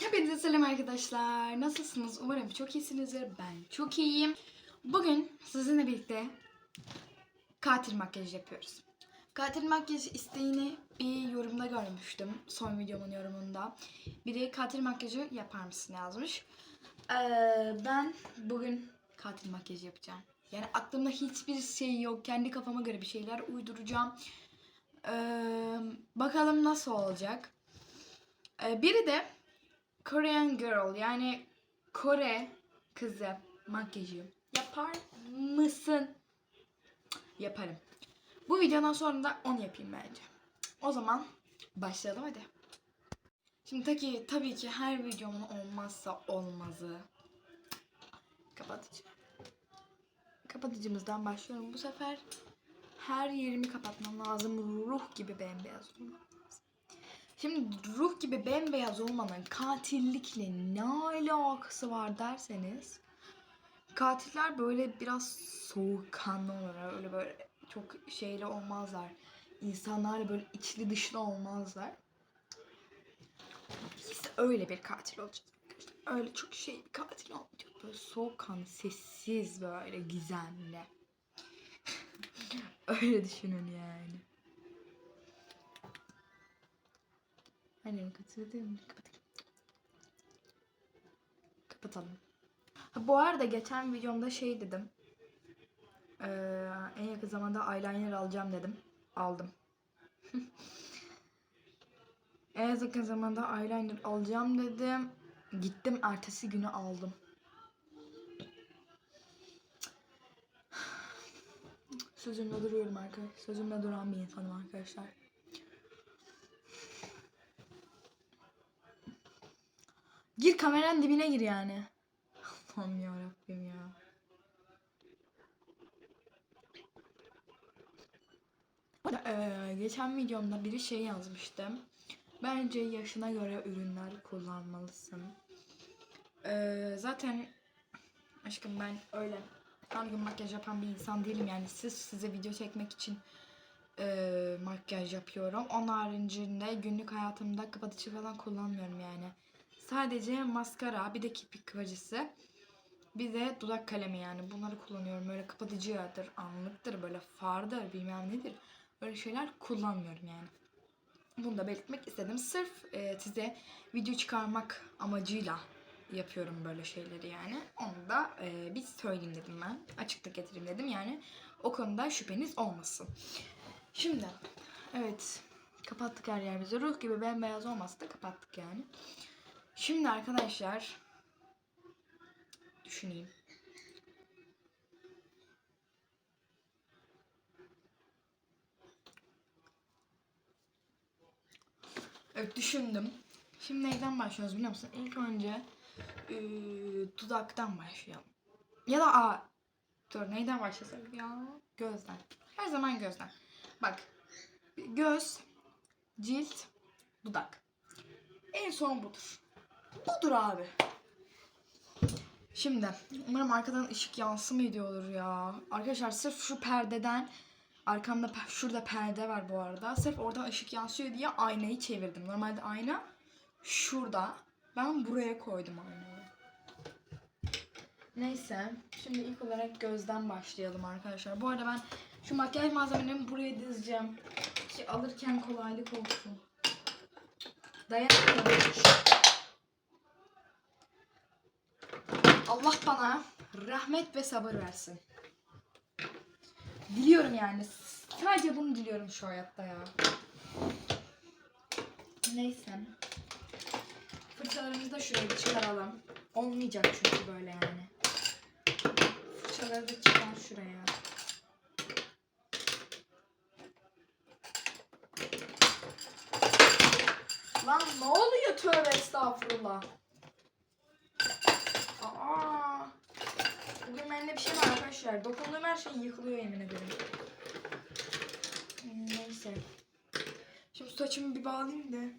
Hepinize selam arkadaşlar. Nasılsınız? Umarım çok iyisinizdir. Ben çok iyiyim. Bugün sizinle birlikte katil makyajı yapıyoruz. Katil makyajı isteğini bir yorumda görmüştüm. Son videomun yorumunda. Biri katil makyajı yapar mısın yazmış. Ee, ben bugün katil makyajı yapacağım. Yani aklımda hiçbir şey yok. Kendi kafama göre bir şeyler uyduracağım. Ee, bakalım nasıl olacak. Ee, biri de Korean girl yani Kore kızı makyajı yapar mısın? Yaparım. Bu videodan sonra da onu yapayım bence. O zaman başlayalım hadi. Şimdi tabii, tabii ki her videomun olmazsa olmazı kapatıcı. Kapatıcımızdan başlıyorum. Bu sefer her yerimi kapatmam lazım. Ruh gibi bembeyaz lazım. Şimdi ruh gibi bembeyaz olmanın katillikle ne alakası var derseniz katiller böyle biraz soğukkanlı olurlar. Öyle böyle çok şeyli olmazlar. İnsanlarla böyle içli dışlı olmazlar. Biz öyle bir katil olacağız. Öyle çok şey bir katil olmayacak. Böyle soğukkanlı, sessiz böyle gizemli. öyle düşünün yani. Hadi kapatalım. Kapatalım. Kapatalım. Ha, bu arada geçen videomda şey dedim. Ee, en yakın zamanda eyeliner alacağım dedim. Aldım. en yakın zamanda eyeliner alacağım dedim. Gittim ertesi günü aldım. Sözümde duruyorum arkadaşlar. Sözümde duran bir insanım arkadaşlar. Gir kameranın dibine gir yani. Allah'ım ya Rabbim ya. Ee, geçen videomda biri şey yazmıştı. Bence yaşına göre ürünler kullanmalısın. Ee, zaten aşkım ben öyle her gün makyaj yapan bir insan değilim yani siz size video çekmek için e, makyaj yapıyorum. Onun haricinde günlük hayatımda kapatıcı falan kullanmıyorum yani. Sadece maskara, bir de kirpik kıvırcısı, bir de dudak kalemi yani. Bunları kullanıyorum. Böyle kapatıcıdır, anlıktır, böyle fardır, bilmem nedir. Böyle şeyler kullanmıyorum yani. Bunu da belirtmek istedim. Sırf e, size video çıkarmak amacıyla yapıyorum böyle şeyleri yani. Onu da e, bir söyleyeyim dedim ben. Açıklık getireyim dedim yani. O konuda şüpheniz olmasın. Şimdi evet kapattık her yerimizi. Ruh gibi bembeyaz olmasa da kapattık yani. Şimdi arkadaşlar düşüneyim. Evet düşündüm. Şimdi neyden başlıyoruz biliyor musun? İlk önce eee, dudaktan başlayalım. Ya da a dur neyden başlasak ya? Gözden. Her zaman gözden. Bak göz, cilt, dudak. En son budur. Budur abi. Şimdi umarım arkadan ışık yansımıyor diyordur ya. Arkadaşlar sırf şu perdeden arkamda şurada perde var bu arada. Sırf oradan ışık yansıyor diye aynayı çevirdim. Normalde ayna şurada. Ben buraya koydum aynayı. Neyse. Şimdi ilk olarak gözden başlayalım arkadaşlar. Bu arada ben şu makyaj malzemelerimi buraya dizeceğim. Ki alırken kolaylık olsun. Dayanamıyorum. Allah bana rahmet ve sabır versin. Diliyorum yani. Sadece bunu diliyorum şu hayatta ya. Neyse. Fırçalarımızı da şuraya çıkaralım. Olmayacak çünkü böyle yani. Fırçaları da çıkar şuraya. Lan ne oluyor tövbe estağfurullah. Aa. Bugün bende bir şey var arkadaşlar. Dokunduğum her şey yıkılıyor yemin ederim. Hmm, Neyse. Şimdi saçımı bir bağlayayım da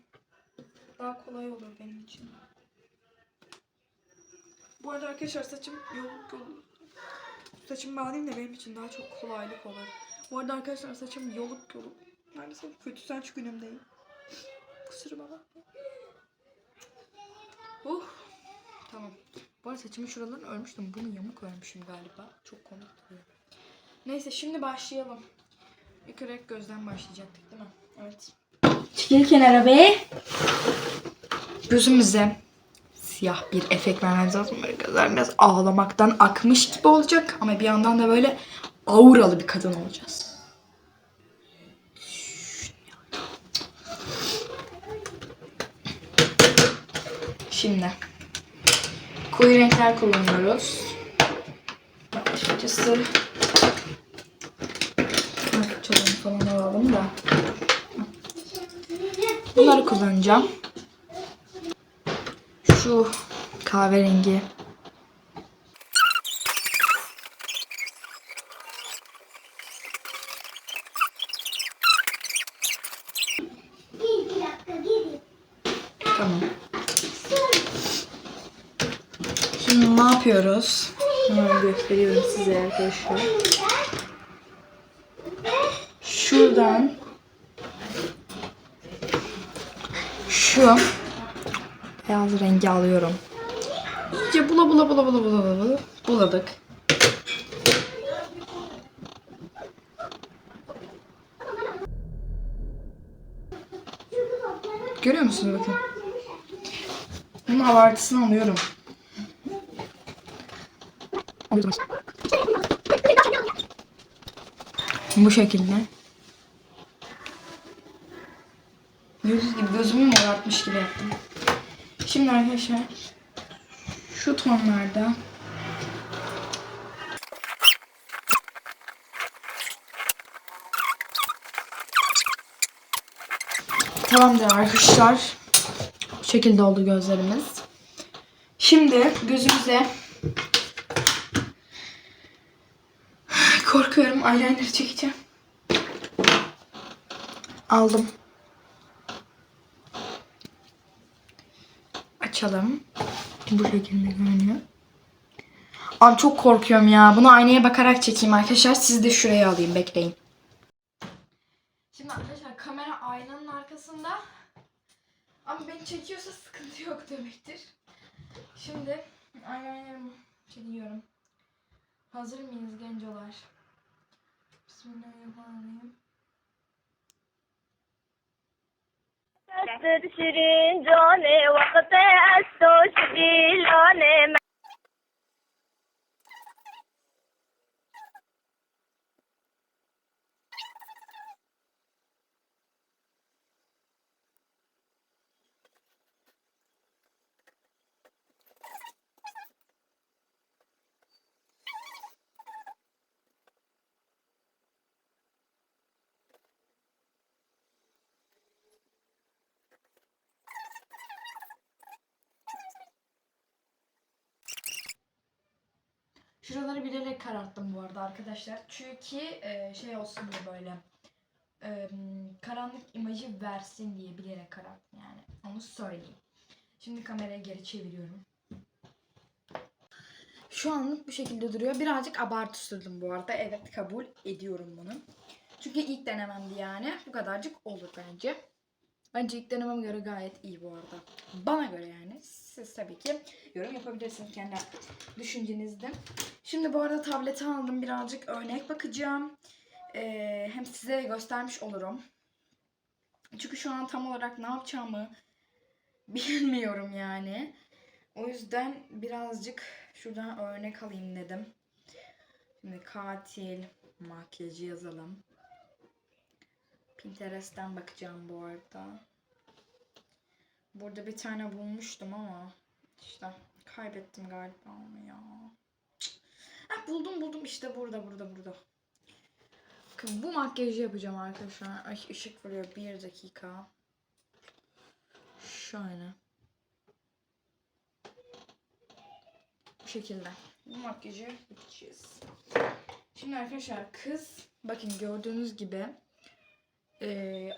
daha kolay olur benim için. Bu arada arkadaşlar saçım yoluk yoluk. Saçımı bağlayayım da benim için daha çok kolaylık olur. Bu arada arkadaşlar saçım yoluk yoluk. Maalesef kötü saç günümdeyim. Kusura bakmayın. Arada saçımın şuralarını örmüştüm. Bunu yamuk örmüşüm galiba. Çok komik duruyor. Neyse şimdi başlayalım. İlk olarak gözden başlayacaktık değil mi? Evet. Çekil kenara be. Gözümüze siyah bir efekt vermemiz lazım. Böyle gözler biraz ağlamaktan akmış gibi olacak. Ama bir yandan da böyle auralı bir kadın olacağız. Şimdi koyu renkler kullanıyoruz. Açıkçası fırçalarını falan alalım da. Bunları kullanacağım. Şu kahverengi yapıyoruz? Hemen gösteriyorum size arkadaşlar. Şuradan şu beyaz rengi alıyorum. İyice bula bula bula bula bula bula buladık. Görüyor musunuz bakın? Bunun abartısını alıyorum. Bu şekilde. Gördüğünüz gibi gözümü morartmış gibi yaptım. Şimdi arkadaşlar şu tonlarda Tamamdır arkadaşlar. Bu şekilde oldu gözlerimiz. Şimdi gözümüze korkuyorum eyeliner çekeceğim. Aldım. Açalım. Bu şekilde görünüyor. Abi çok korkuyorum ya. Bunu aynaya bakarak çekeyim arkadaşlar. Siz de şuraya alayım. Bekleyin. Şimdi arkadaşlar kamera aynanın arkasında. Ama beni çekiyorsa sıkıntı yok demektir. Şimdi eyelinerımı çekiyorum. Hazır mıyız gencolar? Bismillahirrahmanirrahim. Sırın cone vakte astoş dilane kararttım bu arada arkadaşlar. Çünkü e, şey olsun diye böyle e, karanlık imajı versin diye bilerek kararttım yani. Onu söyleyeyim. Şimdi kamerayı geri çeviriyorum. Şu anlık bu şekilde duruyor. Birazcık abartı sürdüm bu arada. Evet kabul ediyorum bunu. Çünkü ilk denememdi yani. Bu kadarcık olur bence. Bence ilk denememe göre gayet iyi bu arada. Bana göre yani. Siz tabii ki yorum yapabilirsiniz kendi düşüncenizde. Şimdi bu arada tableti aldım. Birazcık örnek bakacağım. Ee, hem size göstermiş olurum. Çünkü şu an tam olarak ne yapacağımı bilmiyorum yani. O yüzden birazcık şuradan örnek alayım dedim. Şimdi katil makyajı yazalım. Pinterest'ten bakacağım bu arada. Burada bir tane bulmuştum ama işte kaybettim galiba onu ya. Ha, buldum buldum işte burada burada burada. Bakın bu makyajı yapacağım arkadaşlar. Ay ışık vuruyor bir dakika. Şöyle. Bu şekilde. Bu makyajı yapacağız. Şimdi arkadaşlar kız bakın gördüğünüz gibi e,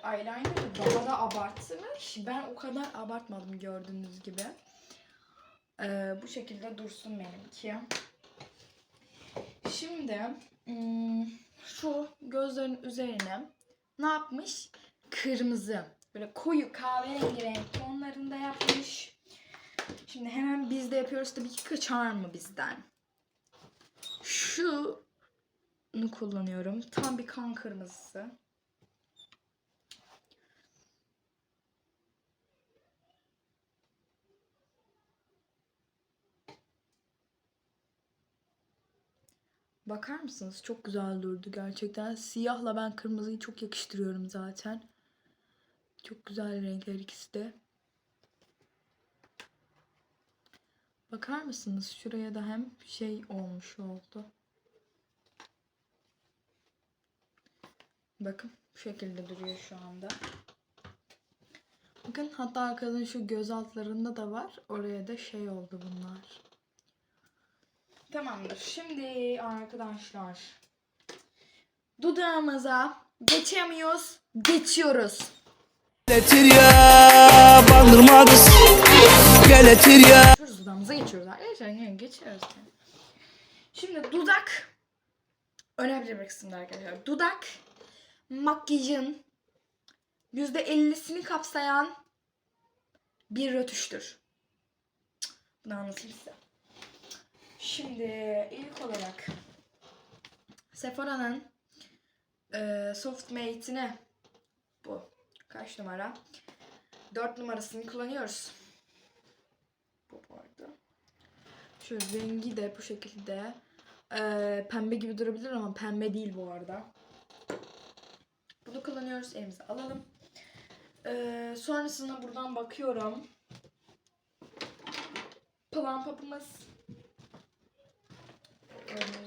eyeliner'ı daha da abartmış. Ben o kadar abartmadım gördüğünüz gibi. E, bu şekilde dursun benimki. Şimdi hmm, şu gözlerin üzerine ne yapmış? Kırmızı. Böyle koyu kahverengi renk tonlarında yapmış. Şimdi hemen biz de yapıyoruz tabii ki kaçar mı bizden? Şunu kullanıyorum. Tam bir kan kırmızısı. Bakar mısınız? Çok güzel durdu gerçekten. Siyahla ben kırmızıyı çok yakıştırıyorum zaten. Çok güzel renkler ikisi de. Bakar mısınız? Şuraya da hem şey olmuş oldu. Bakın bu şekilde duruyor şu anda. Bakın hatta kadın şu göz altlarında da var. Oraya da şey oldu bunlar. Tamamdır. Şimdi arkadaşlar dudağımıza geçemiyoruz, geçiyoruz. Geletir ya bandırmadız Geletir ya Geçiyoruz dudağımıza geçiyoruz arkadaşlar. Yani geçiyoruz. yani. Şimdi dudak önemli bir kısımda arkadaşlar. Dudak makyajın %50'sini kapsayan bir rötuştur. Bunu anlatayım size. Şimdi ilk olarak Sephora'nın e, Soft Mate'ine bu kaç numara? 4 numarasını kullanıyoruz. Bu bu arada. Şöyle rengi de bu şekilde e, pembe gibi durabilir ama pembe değil bu arada. Bunu kullanıyoruz. Elimize alalım. E, sonrasında buradan bakıyorum. Plan papımız.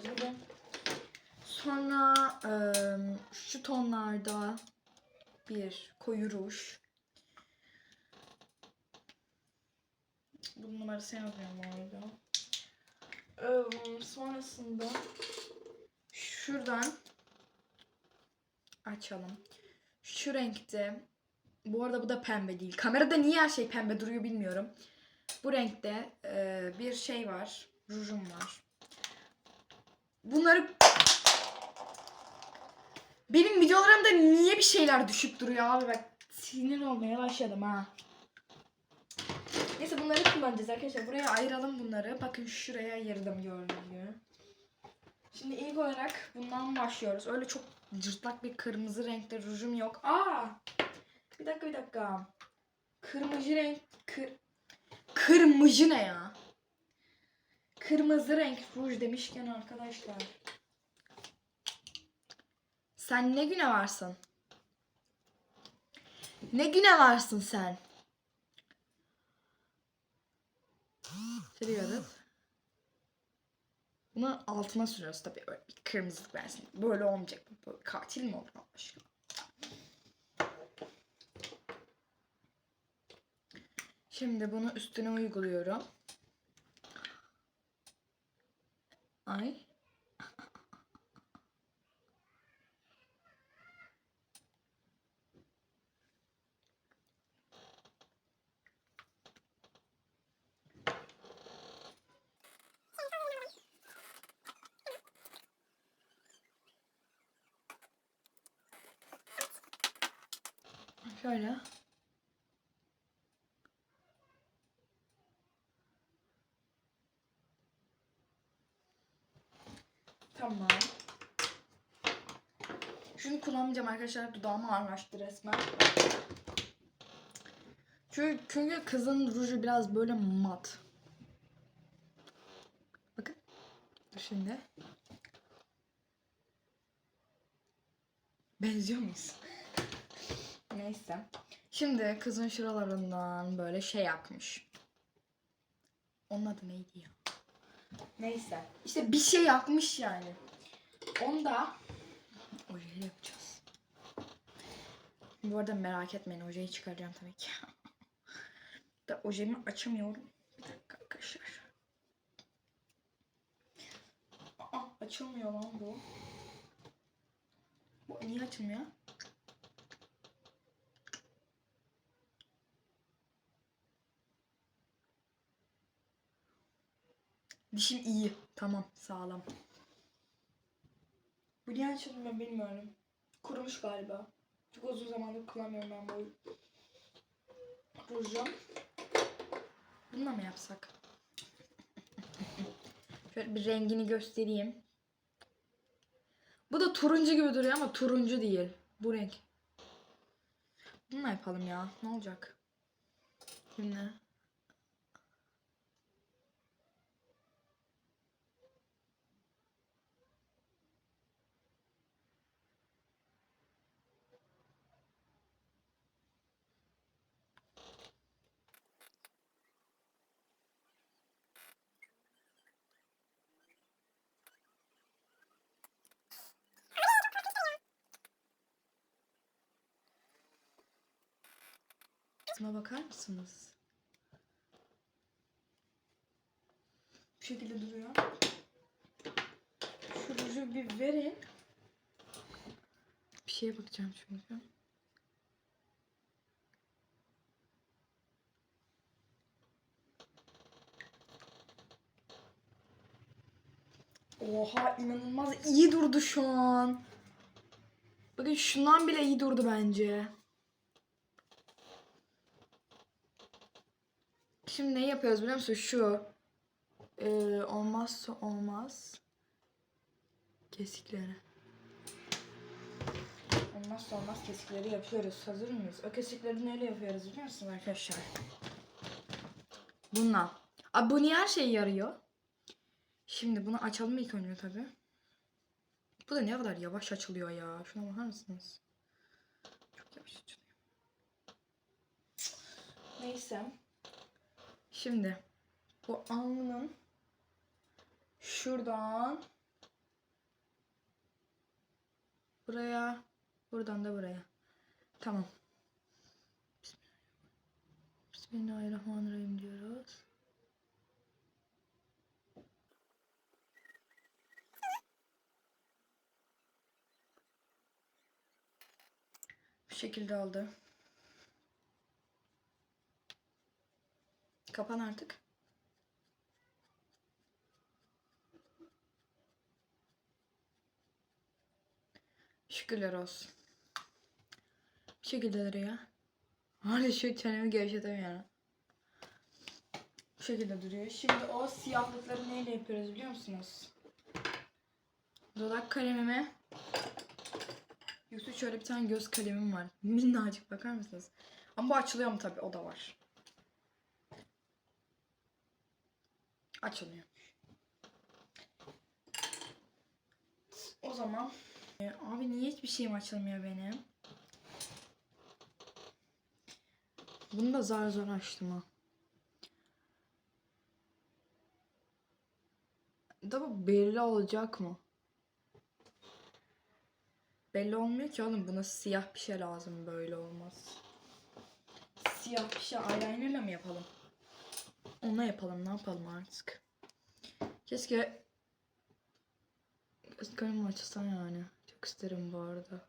Gibi. Sonra e, şu tonlarda bir koyu ruj. Bunun numarası yazmıyorum bu arada. Ee, sonrasında şuradan açalım. Şu renkte bu arada bu da pembe değil. Kamerada niye her şey pembe duruyor bilmiyorum. Bu renkte e, bir şey var. Rujum var. Bunları benim videolarımda niye bir şeyler düşüp duruyor abi bak sinir olmaya başladım ha. Neyse bunları kullanacağız arkadaşlar. Buraya ayıralım bunları. Bakın şuraya ayırdım gördüğünüz. Şimdi ilk olarak bundan başlıyoruz. Öyle çok cırtlak bir kırmızı renkte rujum yok. Aa! Bir dakika bir dakika. Kırmızı renk kır Kırmızı ne ya? Kırmızı renk ruj demişken arkadaşlar. Sen ne güne varsın? Ne güne varsın sen? Sürüyoruz. Bunu altına sürüyoruz tabii. Öyle bir kırmızılık versin. Böyle olmayacak. Böyle katil mi olur Allah aşkına? Şimdi bunu üstüne uyguluyorum. Ay. Şöyle. Tamam. Şunu kullanmayacağım arkadaşlar. Dudağımı ağırlaştı resmen. Çünkü, çünkü kızın ruju biraz böyle mat. Bakın. Şimdi. Benziyor muyuz? Neyse. Şimdi kızın şuralarından böyle şey yapmış. Onun adı neydi ya? Neyse. İşte bir şey yapmış yani. Onu da ojeyle yapacağız. Bu arada merak etmeyin ojeyi çıkaracağım tabii ki. da ojemi açamıyorum. Bir dakika arkadaşlar. Aa, açılmıyor lan bu. Bu niye açılmıyor? Dişim iyi. Tamam. Sağlam. Bu niye açılmıyor bilmiyorum. Kurumuş galiba. Çok uzun zamandır kullanmıyorum ben bu ruju. Bununla mı yapsak? Şöyle bir rengini göstereyim. Bu da turuncu gibi duruyor ama turuncu değil. Bu renk. Bunu yapalım ya. Ne olacak? Şimdi. Şuna bakar mısınız? Bu şekilde duruyor. Şu ruju bir verin. Bir şeye bakacağım şimdi. Oha inanılmaz iyi durdu şu an. Bakın şundan bile iyi durdu bence. Şimdi ne yapıyoruz biliyor musun? Şu ee, olmazsa olmaz kesikleri. Olmazsa olmaz kesikleri yapıyoruz. Hazır mıyız? O kesikleri neyle yapıyoruz biliyor musunuz arkadaşlar? Bununla. Abi bu niye her şeye yarıyor? Şimdi bunu açalım ilk önce tabi. Bu da ne kadar yavaş açılıyor ya. Şuna bakar mısınız? Çok yavaş açılıyor. Neyse. Şimdi bu alnının şuradan buraya buradan da buraya. Tamam. Bismillahirrahmanirrahim diyoruz. Bu şekilde oldu. Kapan artık. Şükürler olsun. Bu şekilde duruyor. Hala şu çenemi gevşetemiyorum. Bu şekilde duruyor. Şimdi o siyahlıkları neyle yapıyoruz biliyor musunuz? Dudak kalemime Yoksa şöyle bir tane göz kalemim var. Minnacık bakar mısınız? Ama bu açılıyor mu tabii o da var. Açılıyor. O zaman e, abi niye hiçbir şeyim açılmıyor benim? Bunu da zar zor açtım ha. Da bu belli olacak mı? Belli olmuyor ki oğlum. Buna siyah bir şey lazım. Böyle olmaz. Siyah bir şey eyelinerle mi yapalım? Ona yapalım. Ne yapalım artık? Keşke kalemi açsam yani. Çok isterim bu arada.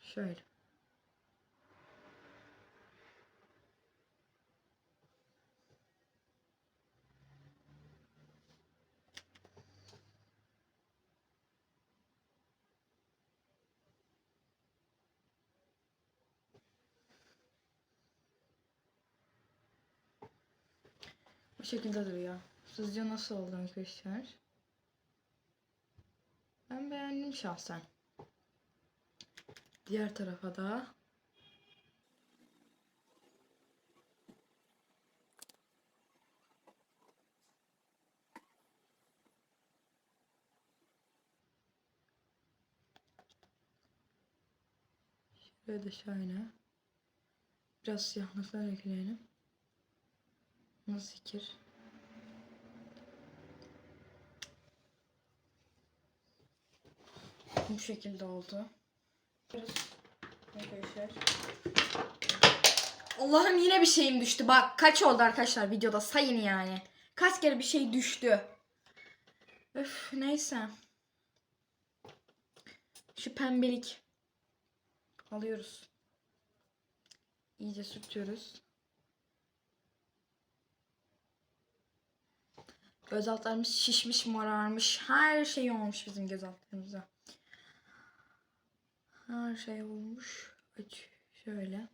Şöyle. Bu şekilde duruyor. Sizce nasıl oldu arkadaşlar? Ben beğendim şahsen. Diğer tarafa da Şöyle de şöyle. Biraz siyahlıklar ekleyelim. Nasıl fikir? Bu şekilde oldu. Arkadaşlar. Allah'ım yine bir şeyim düştü. Bak kaç oldu arkadaşlar videoda sayın yani. Kaç kere bir şey düştü. Öf neyse. Şu pembelik. Alıyoruz. İyice sürtüyoruz. Göz şişmiş, morarmış. Her şey olmuş bizim göz. Her şey olmuş. Aç şöyle.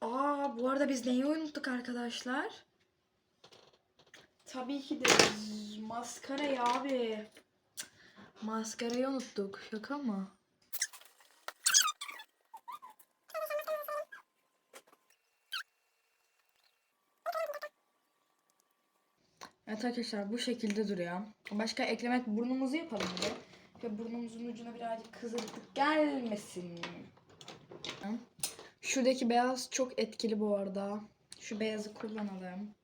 Aa, bu arada biz neyi unuttuk arkadaşlar? Tabii ki de maskarayı abi. Maskarayı unuttuk. Şaka mı? Evet arkadaşlar bu şekilde duruyor. Başka eklemek burnumuzu yapalım bir de. Ve burnumuzun ucuna birazcık kızıllık gelmesin. Şuradaki beyaz çok etkili bu arada. Şu beyazı kullanalım.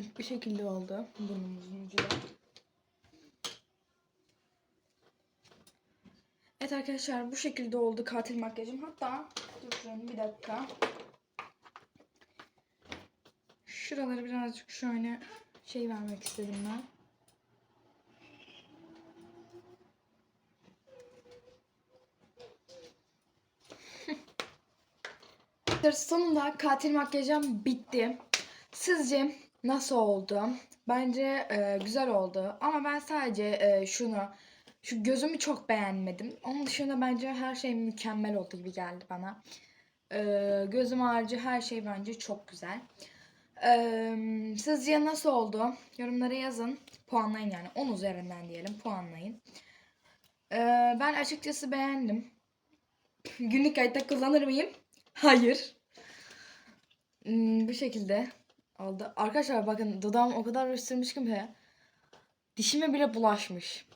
Evet bu şekilde oldu burnumuzun ucu da. Evet arkadaşlar bu şekilde oldu katil makyajım. Hatta durun bir dakika. Şuraları birazcık şöyle şey vermek istedim ben. Sonunda katil makyajım bitti. Sizce nasıl oldu? Bence e, güzel oldu. Ama ben sadece e, şunu, şu gözümü çok beğenmedim. Onun dışında bence her şey mükemmel oldu gibi geldi bana. E, gözüm harici her şey bence çok güzel. E, sizce nasıl oldu? Yorumlara yazın. Puanlayın yani. 10 üzerinden diyelim. Puanlayın. E, ben açıkçası beğendim. Günlük hayatta kullanır mıyım? Hayır. Hmm, bu şekilde oldu. Arkadaşlar bakın dudağım o kadar ısırmışım ki dişime bile bulaşmış.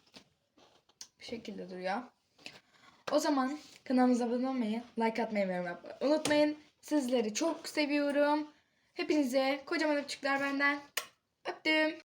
Bu şekilde duruyor. O zaman kanalımıza abone olmayı, like atmayı ve unutmayın. Sizleri çok seviyorum. Hepinize kocaman öpücükler benden. Öptüm.